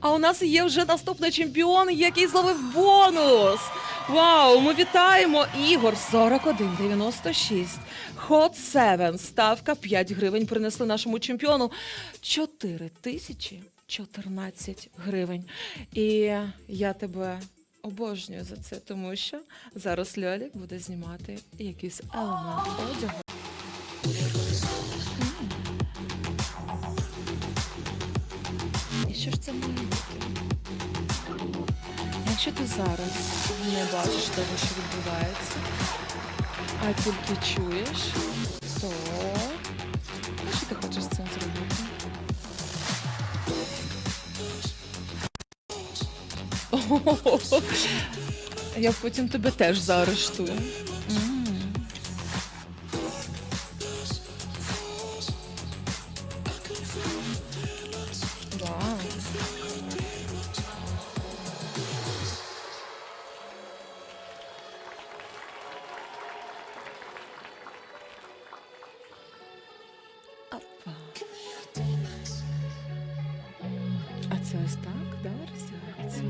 А у нас є вже наступний чемпіон, який зловив бонус. Вау, ми вітаємо Ігор 41,96. Hot 7. Ставка 5 гривень принесли нашому чемпіону 4 тисячі 14 гривень. І я тебе обожнюю за це, тому що зараз Льолік буде знімати якийсь елемент одягу. Що це має бути? Якщо ти зараз не бачиш того, що відбувається, а тільки чуєш, то що ти хочеш з цим зробити? О, Я потім тебе теж заарештую. Опа. А це ось так, да, роздягається?